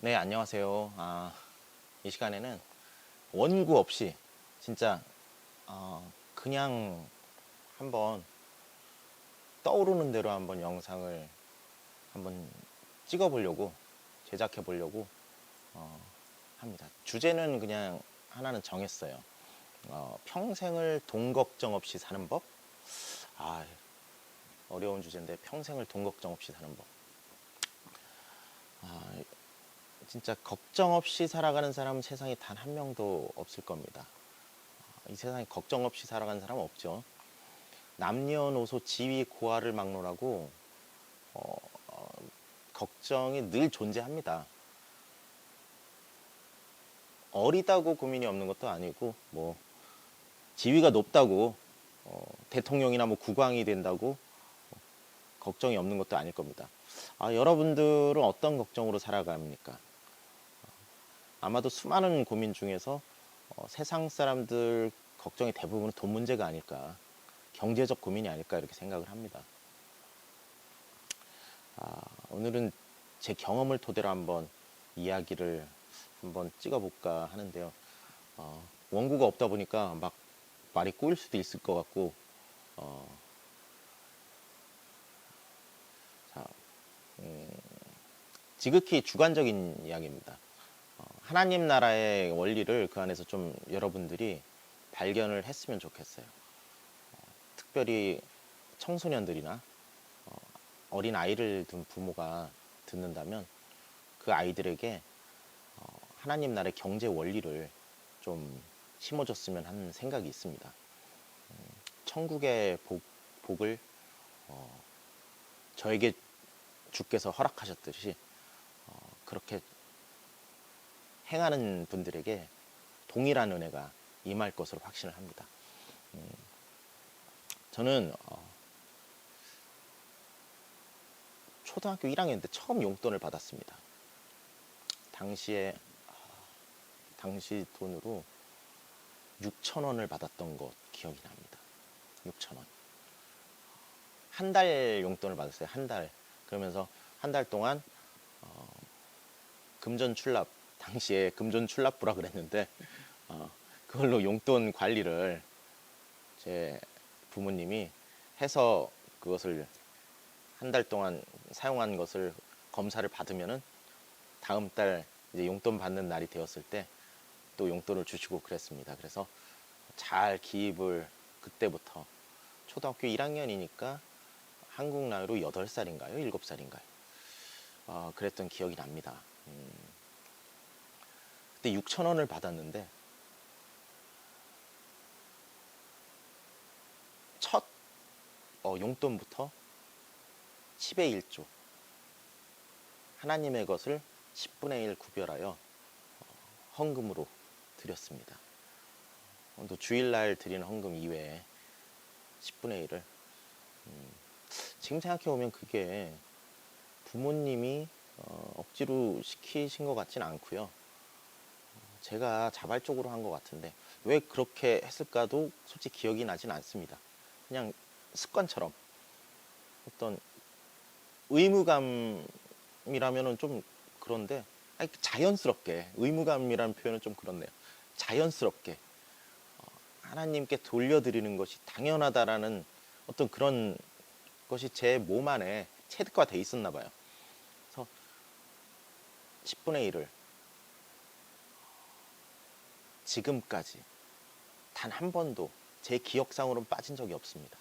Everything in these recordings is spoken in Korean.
네, 안녕하세요. 아, 이 시간에는 원고 없이 진짜 어, 그냥 한번 떠오르는 대로 한번 영상을 한번 찍어 보려고 제작해 보려고 어, 합니다. 주제는 그냥 하나는 정했어요. 어, 평생을 돈 걱정 없이 사는 법. 아, 어려운 주제인데 평생을 돈 걱정 없이 사는 법. 아, 진짜 걱정 없이 살아가는 사람은 세상에 단 한 명도 없을 겁니다. 아, 이 세상에 걱정 없이 살아가는 사람은 없죠. 남녀노소 지위 고하를 막론하고 어, 어, 걱정이 늘 존재합니다. 어리다고 고민이 없는 것도 아니고 뭐 지위가 높다고 어, 대통령이나 뭐 국왕이 된다고 어, 걱정이 없는 것도 아닐 겁니다. 아, 여러분들은 어떤 걱정으로 살아갑니까? 아마도 수많은 고민 중에서 어, 세상 사람들 걱정의 대부분은 돈 문제가 아닐까, 경제적 고민이 아닐까 이렇게 생각을 합니다. 아, 오늘은 제 경험을 토대로 한번 이야기를 한번 찍어볼까 하는데요. 어, 원고가 없다 보니까 막 말이 꼬일 수도 있을 것 같고, 어, 자, 음, 지극히 주관적인 이야기입니다. 어, 하나님 나라의 원리를 그 안에서 좀 여러분들이 발견을 했으면 좋겠어요. 어, 특별히 청소년들이나 어, 어린 아이를 둔 부모가 듣는다면 그 아이들에게 어, 하나님 나라의 경제 원리를 좀 심어줬으면 하는 생각이 있습니다. 음, 천국의 복, 어, 저에게 주께서 허락하셨듯이 어, 그렇게 행하는 분들에게 동일한 은혜가 임할 것으로 확신을 합니다. 음, 저는 어, 초등학교 1학년 때 처음 용돈을 받았습니다. 당시에 아, 당시 돈으로 6천 원을 받았던 것 기억이 납니다. 6천 원. 한 달 용돈을 받았어요. 한 달. 그러면서 한 달 동안 어, 금전 출납 당시에 금전 출납부라 그랬는데 어, 그걸로 용돈 관리를 제 부모님이 해서 그것을 한 달 동안 사용한 것을 검사를 받으면은 다음 달 이제 용돈 받는 날이 되었을 때 또 용돈을 주시고 그랬습니다. 그래서 잘 기입을 그때부터 초등학교 1학년이니까 한국 나이로 8살인가요? 7살인가요? 어, 그랬던 기억이 납니다. 음, 그때 6천 원을 받았는데 첫 어, 용돈부터 10의 1조 하나님의 것을 10분의 1 구별하여 어, 헌금으로 드렸습니다. 어, 또 주일날 드리는 헌금 이외에 10분의 1을 음, 지금 생각해 보면 그게 부모님이 어, 억지로 시키신 것 같진 않고요. 어, 제가 자발적으로 한 것 같은데 왜 그렇게 했을까도 솔직히 기억이 나진 않습니다. 그냥 습관처럼 어떤 의무감이라면은 좀 그런데 아니, 자연스럽게 의무감이라는 표현은 좀 그렇네요. 자연스럽게 어, 하나님께 돌려드리는 것이 당연하다라는 어떤 그런 것이 제 몸 안에 체득화돼 있었나 봐요. 그래서 10분의 1을 지금까지 단 한 번도 제 기억상으로는 빠진 적이 없습니다.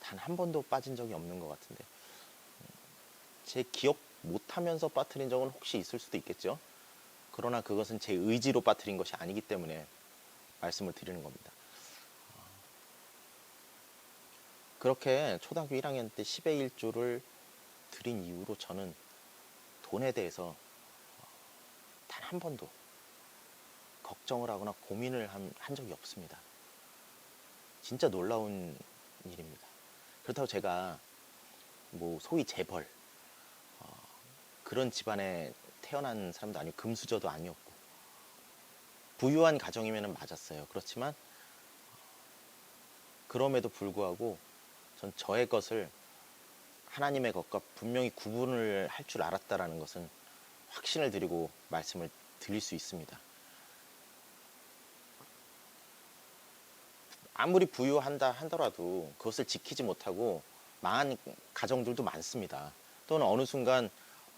단 한 번도 빠진 적이 없는 것 같은데 제 기억 못하면서 빠뜨린 적은 혹시 있을 수도 있겠죠. 그러나 그것은 제 의지로 빠뜨린 것이 아니기 때문에 말씀을 드리는 겁니다. 그렇게 초등학교 1학년 때 10의 1조를 드린 이후로 저는 돈에 대해서 단 한 번도 걱정을 하거나 고민을 한, 한 적이 없습니다. 진짜 놀라운 일입니다. 그렇다고 제가 뭐 소위 재벌 어, 그런 집안에 태어난 사람도 아니고 금수저도 아니었고 부유한 가정이면 맞았어요. 그렇지만 그럼에도 불구하고 전 저의 것을 하나님의 것과 분명히 구분을 할 줄 알았다라는 것은 확신을 드리고 말씀을 드릴 수 있습니다. 아무리 부유한다 하더라도 그것을 지키지 못하고 망한 가정들도 많습니다. 또는 어느 순간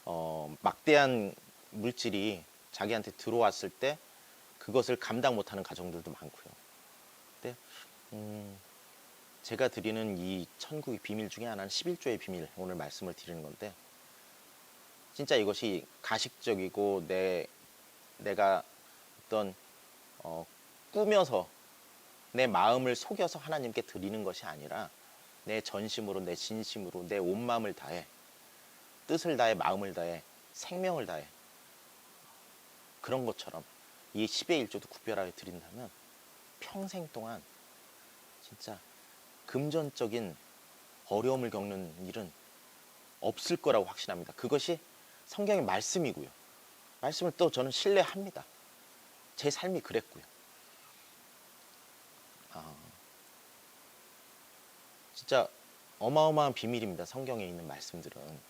어, 막대한 물질이 자기한테 들어왔을 때 그것을 감당 못하는 가정들도 많고요. 근데 음, 제가 드리는 이 천국의 비밀 중에 하나는 11조의 비밀 오늘 말씀을 드리는 건데 진짜 이것이 가식적이고 내 내가 어떤 어, 꾸며서 내 마음을 속여서 하나님께 드리는 것이 아니라 내 전심으로 내 진심으로 내 온 마음을 다해 뜻을 다해 마음을 다해 생명을 다해 그런 것처럼 이 10의 1조도 구별하여 드린다면 평생 동안 진짜 금전적인 어려움을 겪는 일은 없을 거라고 확신합니다. 그것이 성경의 말씀이고요. 말씀을 또 저는 신뢰합니다. 제 삶이 그랬고요. 아, 진짜 어마어마한 비밀입니다. 성경에 있는 말씀들은.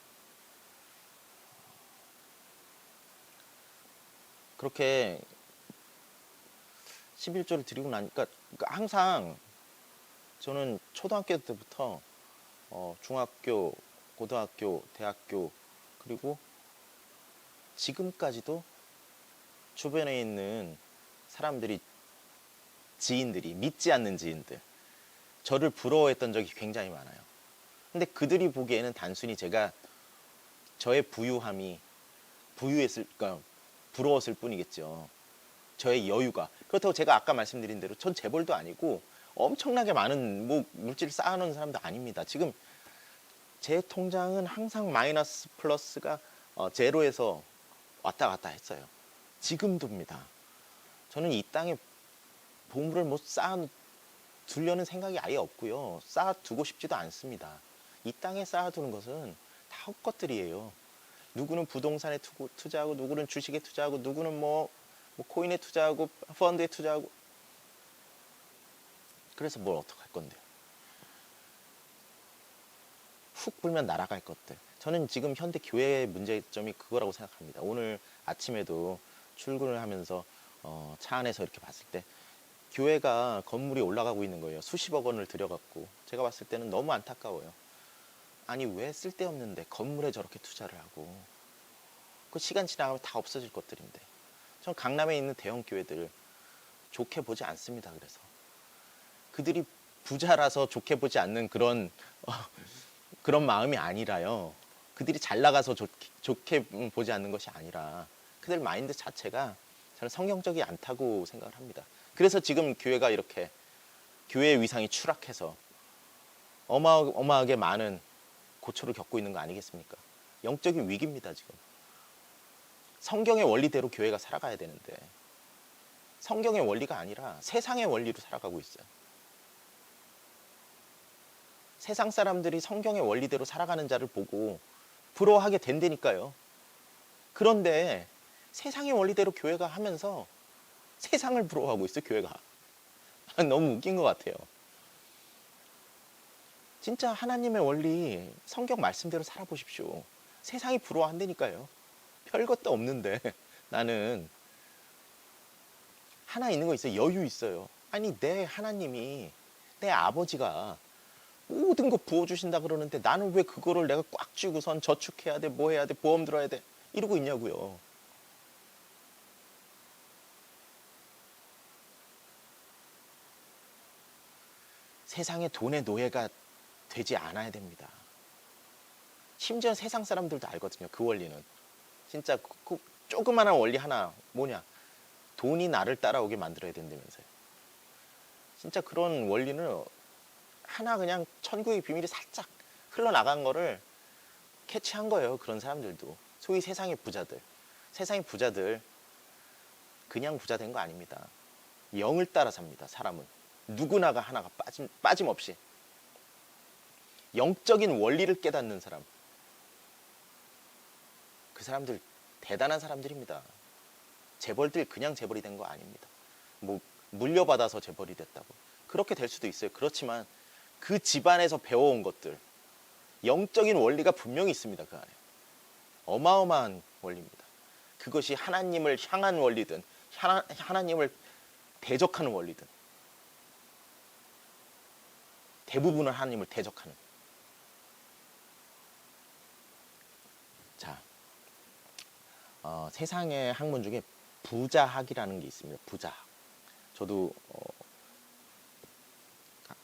그렇게 11조를 드리고 나니까 그러니까 항상 저는 초등학교 때부터 어, 중학교, 고등학교, 대학교 그리고 지금까지도 주변에 있는 사람들이 지인들이 믿지 않는 지인들 저를 부러워했던 적이 굉장히 많아요. 근데 그들이 보기에는 단순히 제가 저의 부유함이 부유했을 그러니까 부러웠을 뿐이겠죠. 저의 여유가 그렇다고 제가 아까 말씀드린 대로 전 재벌도 아니고 엄청나게 많은 뭐 물질을 쌓아놓은 사람도 아닙니다. 지금 제 통장은 항상 마이너스 플러스가 어, 제로에서 왔다 갔다 했어요. 지금도입니다. 저는 이 땅에 보물을 뭐 쌓아 두려는 생각이 아예 없고요. 쌓아두고 싶지도 않습니다. 이 땅에 쌓아두는 것은 다 헛것들이에요. 누구는 부동산에 투, 투자하고 누구는 주식에 투자하고 누구는 뭐, 뭐 코인에 투자하고 펀드에 투자하고 그래서 뭘 어떡할 건데요? 훅 불면 날아갈 것들. 저는 지금 현대 교회의 문제점이 그거라고 생각합니다. 오늘 아침에도 출근을 하면서 어, 차 안에서 이렇게 봤을 때 교회가 건물이 올라가고 있는 거예요. 수십억 원을 들여갖고 제가 봤을 때는 너무 안타까워요. 아니 왜 쓸데없는데 건물에 저렇게 투자를 하고 그 시간 지나가면 다 없어질 것들인데 전 강남에 있는 대형 교회들 좋게 보지 않습니다. 그래서 그들이 부자라서 좋게 보지 않는 그런 어, 그런 마음이 아니라요. 그들이 잘 나가서 좋, 좋게 보지 않는 것이 아니라 그들 마인드 자체가 저는 성경적이 않다고 생각을 합니다. 그래서 지금 교회가 이렇게 교회의 위상이 추락해서 어마, 어마하게 많은 고초를 겪고 있는 거 아니겠습니까? 영적인 위기입니다, 지금. 성경의 원리대로 교회가 살아가야 되는데 성경의 원리가 아니라 세상의 원리로 살아가고 있어요. 세상 사람들이 성경의 원리대로 살아가는 자를 보고 부러워하게 된다니까요. 그런데 세상의 원리대로 교회가 하면서 세상을 부러워하고 있어, 교회가. 너무 웃긴 것 같아요. 진짜 하나님의 원리, 성경 말씀대로 살아보십시오. 세상이 부러워한다니까요. 별것도 없는데 나는 하나 있는 거 있어요. 여유 있어요. 아니, 내 하나님이, 내 아버지가 모든 거 부어주신다 그러는데 나는 왜 그거를 내가 꽉 쥐고선 저축해야 돼, 뭐 해야 돼, 보험 들어야 돼, 이러고 있냐고요. 세상에 돈의 노예가 되지 않아야 됩니다. 심지어 세상 사람들도 알거든요. 그 원리는. 진짜 그, 그 조그마한 원리 하나 뭐냐. 돈이 나를 따라오게 만들어야 된다면서요. 진짜 그런 원리는 하나 그냥 천국의 비밀이 살짝 흘러나간 거를 캐치한 거예요. 그런 사람들도. 소위 세상의 부자들. 세상의 부자들 그냥 부자 된 거 아닙니다. 영을 따라 삽니다. 사람은. 누구나가 하나가 빠짐, 빠짐없이. 영적인 원리를 깨닫는 사람. 그 사람들 대단한 사람들입니다. 재벌들 그냥 재벌이 된 거 아닙니다. 뭐 물려받아서 재벌이 됐다고. 그렇게 될 수도 있어요. 그렇지만 그 집안에서 배워온 것들 영적인 원리가 분명히 있습니다. 그 안에. 어마어마한 원리입니다. 그것이 하나님을 향한 원리든 하나, 하나님을 대적하는 원리든 대부분은 하나님을 대적하는 자 어, 세상의 학문 중에 부자학이라는 게 있습니다. 부자학. 저도 어,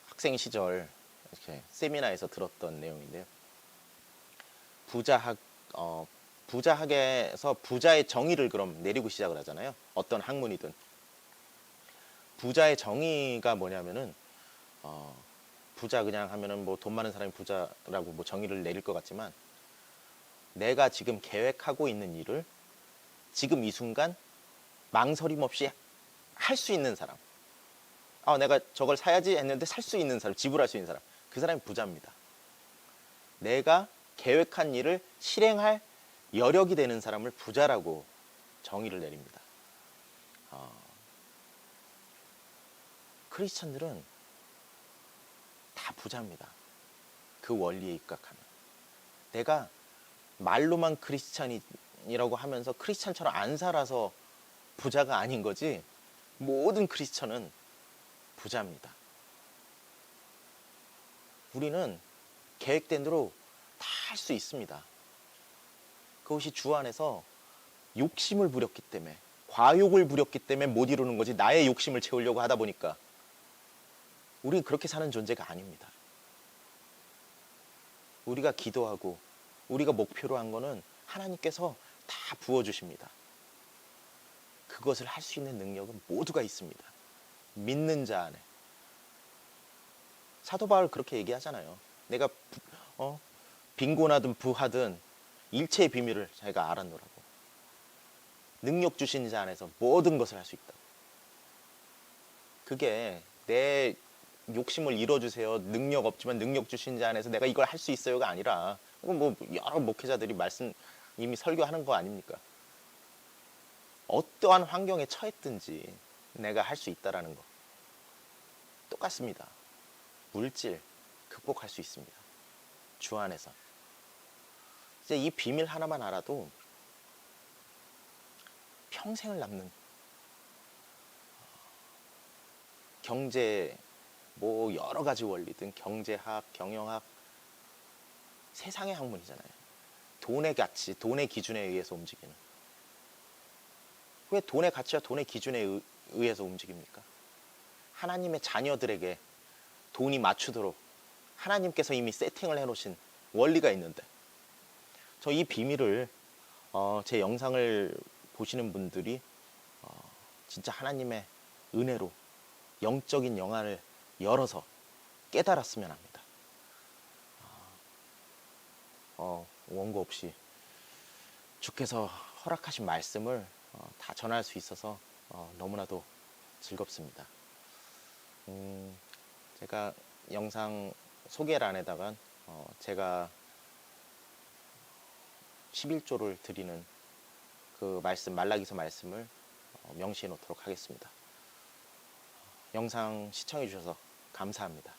학생 시절 이렇게 세미나에서 들었던 내용인데요. 부자학 어, 부자학에서 부자의 정의를 그럼 내리고 시작을 하잖아요. 어떤 학문이든 부자의 정의가 뭐냐면은 어, 부자 그냥 하면은 뭐 돈 많은 사람이 부자라고 뭐 정의를 내릴 것 같지만 내가 지금 계획하고 있는 일을 지금 이 순간 망설임 없이 할 수 있는 사람. 아, 내가 저걸 사야지 했는데 살 수 있는 사람, 지불할 수 있는 사람. 그 사람이 부자입니다. 내가 계획한 일을 실행할 여력이 되는 사람을 부자라고 정의를 내립니다. 어, 크리스천들은 다 부자입니다. 그 원리에 입각하면. 내가 말로만 크리스천이라고 하면서 크리스천처럼 안 살아서 부자가 아닌 거지 모든 크리스천은 부자입니다. 우리는 계획된 대로 다 할 수 있습니다. 그것이 주 안에서 욕심을 부렸기 때문에 과욕을 부렸기 때문에 못 이루는 거지 나의 욕심을 채우려고 하다 보니까 우리는 그렇게 사는 존재가 아닙니다. 우리가 기도하고 우리가 목표로 한 거는 하나님께서 다 부어주십니다. 그것을 할 수 있는 능력은 모두가 있습니다. 믿는 자 안에. 사도 바울 그렇게 얘기하잖아요. 내가 부- 어, 빈곤하든 부하든 일체의 비밀을 자기가 알았노라고. 능력 주신 자 안에서 모든 것을 할 수 있다. 그게 내 욕심을 이뤄주세요. 능력 없지만 능력 주신 자 안에서 내가 이걸 할 수 있어요가 아니라 이건 뭐 여러 목회자들이 말씀 이미 설교하는 거 아닙니까? 어떠한 환경에 처했든지 내가 할 수 있다라는 거 똑같습니다. 물질 극복할 수 있습니다. 주 안에서 이제 이 비밀 하나만 알아도 평생을 남는 경제 뭐 여러 가지 원리든 경제학, 경영학 세상의 학문이잖아요. 돈의 가치, 돈의 기준에 의해서 움직이는. 왜 돈의 가치와 돈의 기준에 의- 의해서 움직입니까? 하나님의 자녀들에게 돈이 맞추도록 하나님께서 이미 세팅을 해놓으신 원리가 있는데 저 이 비밀을 어, 제 영상을 보시는 분들이 어, 진짜 하나님의 은혜로 영적인 영안을 열어서 깨달았으면 합니다. 어, 원고 없이 주께서 허락하신 말씀을 어, 다 전할 수 있어서 어, 너무나도 즐겁습니다. 음, 제가 영상 소개란에다가 어, 제가 11조를 드리는 그 말씀 말라기서 말씀을 어, 명시해 놓도록 하겠습니다. 영상 시청해 주셔서 감사합니다.